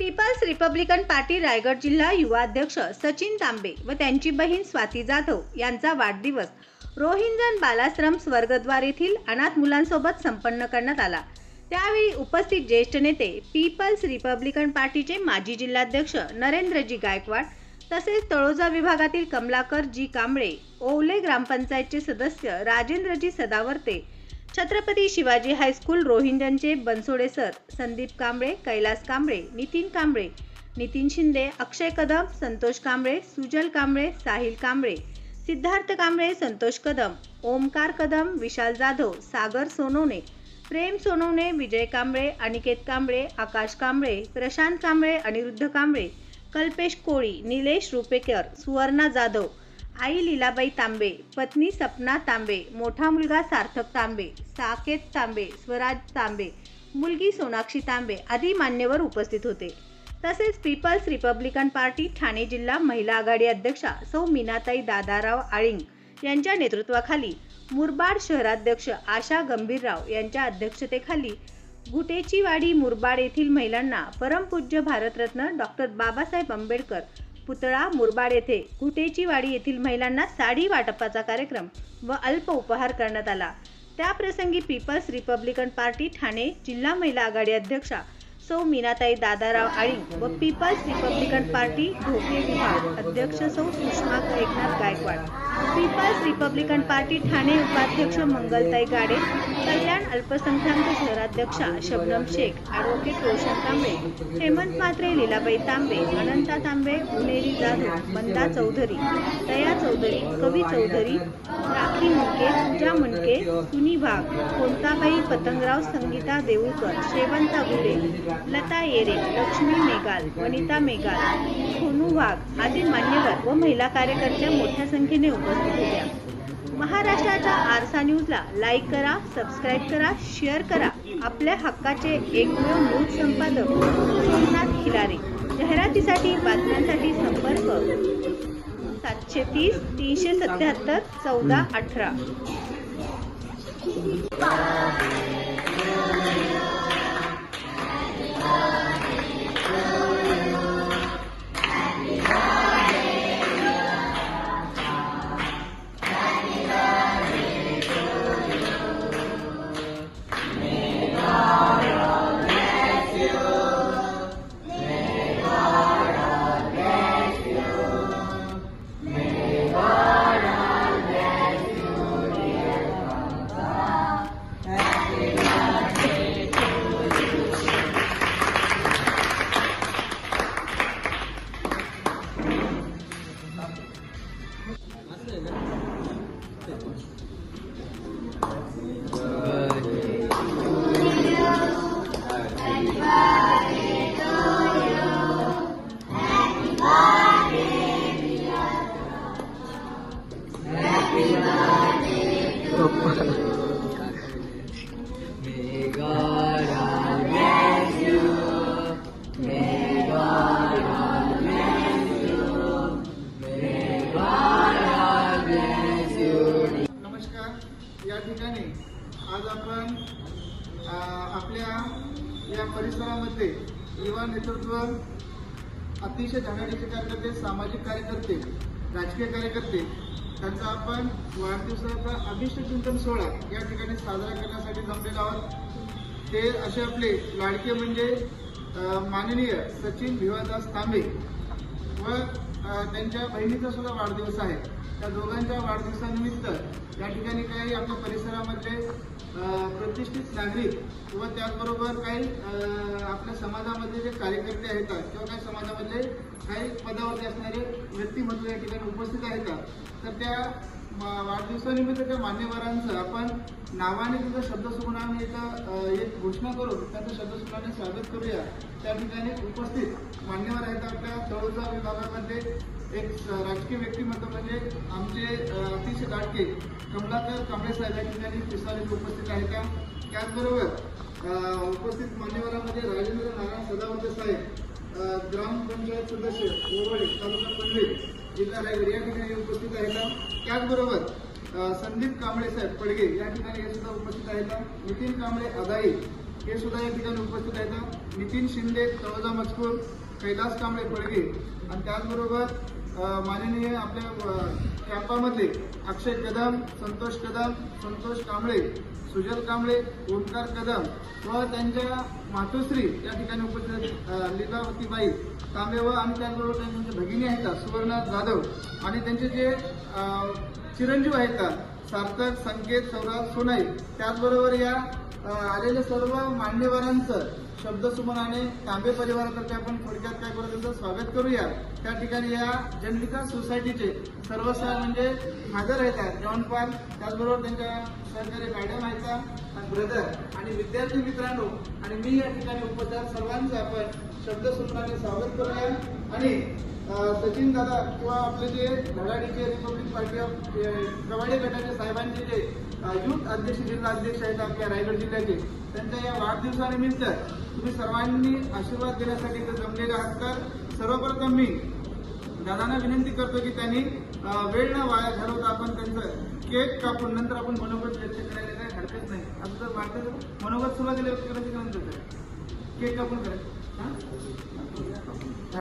People's Republican party Raigad जिल्हा युवा अध्यक्ष सचिन तांबे व त्यांची बहीण स्वाती जाधव यांचा वाढदिवस. रोहिंजन बालाश्रम स्वर्गद्वार येथील अनाथ मुलांसोबत संपन्न करण्यात आला. त्यावेळी उपस्थित ज्येष्ठ नेते पीपल्स रिपब्लिकन पार्टीचे माजी जिल्हाध्यक्ष नरेंद्रजी गायकवाड तसेच तळोजा विभागातील कमलाकर जी कांबळे ओवले ग्रामपंचायतचे सदस्य राजेंद्रजी सदावर्ते छत्रपती शिवाजी हायस्कूल रोहिंजनचे बनसोडे सर संदीप कांबळे कैलास कांबळे नितीन कांबळे नितीन शिंदे अक्षय कदम संतोष कांबळे सुजल कांबळे साहिल कांबळे सिद्धार्थ कांबळे संतोष कदम ओमकार कदम विशाल जाधव सागर सोनवणे प्रेम सोनवणे विजय कांबळे अनिकेत कांबळे आकाश कांबळे प्रशांत कांबळे अनिरुद्ध कांबळे कल्पेश कोळी निलेश रुपेकर सुवर्णा जाधव आई लीलाबाई तांबे पत्नी सपना तांबे मोठा मुलगा सार्थक तांबे साकेत तांबे स्वराज तांबे मुलगी सोनाक्षी तांबे आदी मान्यवर उपस्थित होते. तसेच पीपल्स रिपब्लिकन पार्टी ठाणे जिल्हा महिला आघाडी अध्यक्षा सौ मीनाताई दादाराव आळिंग यांच्या नेतृत्वाखाली मुरबाड शहराध्यक्ष आशा गंभीरराव यांच्या अध्यक्षतेखाली गुटेचीवाडी मुरबाड येथील महिलांना परमपूज्य भारतरत्न डॉक्टर बाबासाहेब आंबेडकर पुतळा मुरबाड येथे. घुटेची वाडी येथील महिलांना साडी वाटपाचा कार्यक्रम व अल्प उपहार करण्यात आला. त्याप्रसंगी पीपल्स रिपब्लिकन पार्टी ठाणे जिल्हा महिला आघाडी अध्यक्षा सौ मीनाताई दादाराव आळी व पीपल्स रिपब्लिकन पार्टी धोके विभाग अध्यक्ष सौ Sushma Eknath Gaikwad. People's republican party Thane उपाध्यक्ष मंगलताई गाडे कल्याण अल्पसंख्याक शहराध्यक्षा शबनम शेख ॲडव्होकेट रोशन तांबे हेमंत म्हात्रे लीलाबाई तांबे अनंता तांबे उनेरी जाधव बंदा चौधरी दया चौधरी कवी चौधरी राखी मुंडके पूजा मुंडके सुनी वाघ कोणताबाई पतंगराव संगीता देऊळकर शेवंता गुले लता येरे लक्ष्मी मेघाल वनिता मेघाल सोनू वाघ आदी मान्यवर व महिला कार्यकर्त्या मोठ्या संख्येने उपस्थित होत्या महाराष्ट्राच्या आरसा न्यूजला लाईक करा सबस्क्राईब करा शेअर करा. आपल्या हक्काचे एकमेव न्यूज संपादक सोमनाथ खिलारे. जाहिरातीसाठी बातम्यांसाठी संपर्क सातशे तीस तीनशे सत्याहत्तर चौदा अठरा. आज आपण आपल्या या परिसरामध्ये युवा नेतृत्व अतिशय धडाडीचे कार्यकर्ते सामाजिक कार्यकर्ते राजकीय कार्यकर्ते त्यांचा आपण वाढदिवसाचा अभिष्ट चिंतन सोहळा या ठिकाणी साजरा करण्यासाठी जमलेलो आहोत ते असे आपले लाडके म्हणजे माननीय सचिन भिवादास तांबे व त्यांच्या बहिणीचा सुद्धा वाढदिवस आहे. त्या दोघांच्या वाढदिवसानिमित्त या ठिकाणी काही आपल्या परिसरामधले प्रतिष्ठित नागरिक व त्याचबरोबर काही आपल्या समाजामध्ये जे कार्यकर्ते आहेत किंवा काही समाजामधले काही पदावरती असणारे व्यक्तिमत्व या ठिकाणी उपस्थित आहेत. तर त्या वाढदिवसानिमित्त त्या मान्यवरांचं आपण नावाने तिथं शब्दसुमनाने एक घोषणा करून त्यांचं शब्दसुमनाने स्वागत करूया. त्या ठिकाणी उपस्थित मान्यवर तळोजा विभागामध्ये एक राजकीय व्यक्तिमत्व म्हणजे आमचे अतिशय दाटके कमलाकर कांबळे साहेब या ठिकाणी पिसाळीत उपस्थित आहेत. त्या त्याचबरोबर उपस्थित मान्यवरांमध्ये राजेंद्र नारायण सदावंत साहेब ग्रामपंचायत सदस्य ओरवडे तालुका पनवेल जिल्हा रायगड या ठिकाणी उपस्थित आहेत. त्याचबरोबर संदीप कांबळे साहेब पडगे या ठिकाणी हे सुद्धा उपस्थित आहेत. नितीन कांबळे अदाई हे सुद्धा या ठिकाणी उपस्थित आहेत. नितीन शिंदे तळोजा मजकूर कैलास कांबळे पडगे आणि त्याचबरोबर माननीय आपल्या कॅम्पामध्ये कॅम्पामधले अक्षय कदम संतोष कदम संतोष कांबळे सुजल कांबळे ओमकार कदम व त्यांच्या मातोश्री या ठिकाणी उपस्थित आहेत अ, लीलावतीबाई तांबे व आणि त्याचबरोबर त्यांच्या म्हणजे भगिनी आहेत सुवर्ण जाधव आणि त्यांचे जे चिरंजीव आहेत सार्थक संकेत सौराज सोनाई त्याचबरोबर या आलेल्या सर्व मान्यवरांचं शब्दसुमनाने तांबे परिवारातर्फे आपण थोडक्यात काय करू त्यांचं स्वागत करूया. त्या ठिकाणी या जनविकास सोसायटीचे सर्व सह म्हणजे हजर आहेत जॉनपाल त्याचबरोबर त्यांच्या सहकारी मॅडम आहेत ब्रदर आणि विद्यार्थी मित्रांनो आणि मी या ठिकाणी उपस्थित सर्वांचं आपण शब्दसुमनाने स्वागत करूया. आणि सचिन दादा किंवा आपले जे धडाडीचे रिपब्लिक पार्टी ऑफ कवाडे गटाचे साहेबांचे जे युथ अध्यक्ष जिल्हा अध्यक्ष आहेत आपल्या रायगड जिल्ह्याचे त्यांच्या या वाढदिवसानिमित्त तुम्ही सर्वांनी आशीर्वाद देण्यासाठी इथं जमलेले आहात. तर सर्वप्रथम मी दादांना विनंती करतो की त्यांनी वेळ न वाया घालवता आपण त्यांचं केक कापून नंतर आपण मनोगत व्यक्त करायला काही हरकत नाही. असं जर वाटतं मनोगत सुरुवातीला व्यक्त करायची नंतर? केक कापून करायचं.